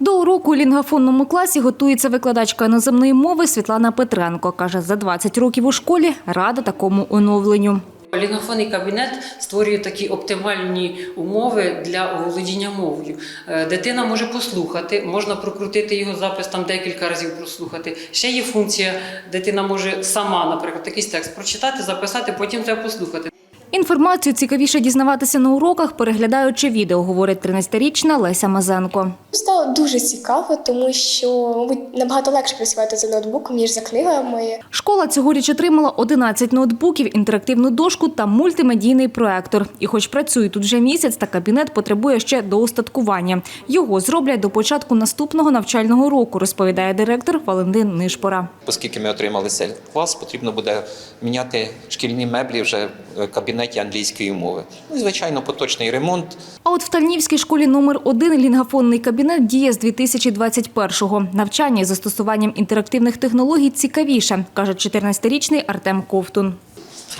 До уроку у лінгафонному класі готується викладачка іноземної мови Світлана Петренко. Каже, за 20 років у школі рада такому оновленню. Лінгофонний кабінет створює такі оптимальні умови для володіння мовою. Е, Дитина може послухати, можна прокрутити його запис там декілька разів прослухати. Ще є функція, дитина може сама, наприклад, якийсь текст прочитати, записати, потім треба послухати. Інформацію цікавіше дізнаватися на уроках, переглядаючи відео, говорить 13-річна Леся Мазенко. Стало дуже цікаво, тому що мабуть набагато легше працювати за ноутбуком ніж за книгами. Школа цьогоріч отримала 11 ноутбуків, інтерактивну дошку та мультимедійний проектор. І хоч працює тут вже місяць, та кабінет потребує ще доустаткування. Його зроблять до початку наступного навчального року, розповідає директор Валентин Нишпора. Оскільки ми отримали цей клас, потрібно буде міняти шкільні меблі вже в кабінеті англійської мови. Ну і звичайно, поточний ремонт. А от в Тальнівській школі номер 1 лінгафонний кабінет діє з 2021-го. Навчання із застосуванням інтерактивних технологій цікавіше, каже 14-річний Артем Ковтун.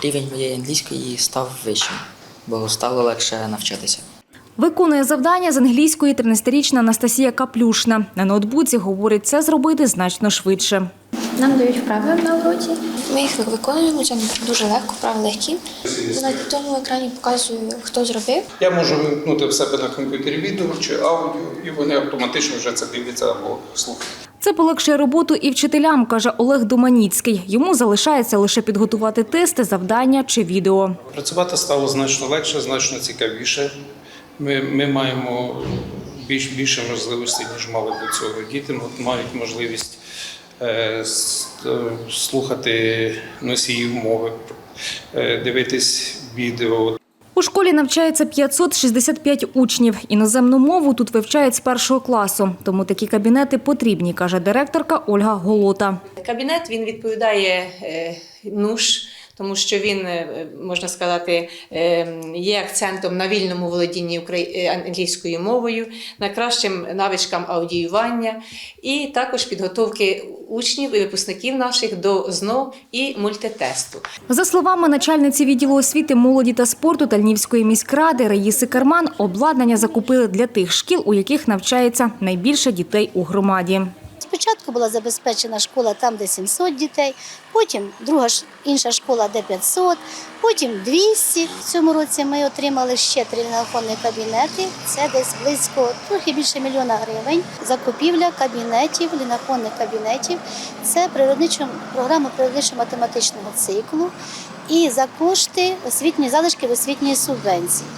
Рівень моєї англійської став вищим, бо стало легше навчатися. Виконує завдання з англійської 13-річна Анастасія Каплюшна. На ноутбуці говорить, це зробити значно швидше. Нам дають вправи на уроці. Ми їх виконуємо це дуже легко, вправи легкі. На тому екрані показую, хто зробив. Я можу вимкнути в себе на комп'ютері відео чи аудіо, і вони автоматично вже це дивляться або слухають. Це полегшує роботу і вчителям, каже Олег Доманіцький. Йому залишається лише підготувати тести, завдання чи відео. Працювати стало значно легше, значно цікавіше. Ми, ми маємо більш, більше можливостей, ніж мали до цього. Діти мають можливість слухати носіїв мови, е, дивитись відео, У школі навчається 565 учнів. Іноземну мову тут вивчають з першого класу. Тому такі кабінети потрібні, каже директорка Ольга Голота. Кабінет він відповідає е, НУШ, тому що він, е, можна сказати, е, є акцентом на вільному володінні е, англійською мовою, на кращим навичкам аудіювання і також підготовки учнів і випускників наших до ЗНО і мультитесту. За словами начальниці відділу освіти, молоді та спорту Тальнівської міськради Раїси Карман, обладнання закупили для тих шкіл, у яких навчається найбільше дітей у громаді. Спочатку була забезпечена школа там, де 700 дітей, потім друга інша школа, де 500, потім 200. В цьому році ми отримали ще три лінгафонні кабінети. Це десь близько трохи більше мільйона гривень. Закупівля кабінетів, лінгафонних кабінетів. Це природничо, програма природничо-математичного циклу і за кошти освітньої залишки в освітньої субвенції.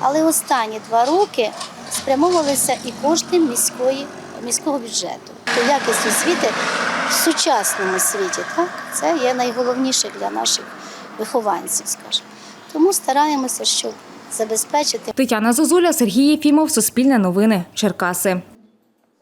Але останні два роки спрямовувалися і кошти міської, міського бюджету. Якість освіти в сучасному світі, так, це є найголовніше для наших вихованців, скажімо. Тому стараємося, щоб забезпечити Тетяна Зозуля, Сергій Єфімов, Суспільне новини, Черкаси.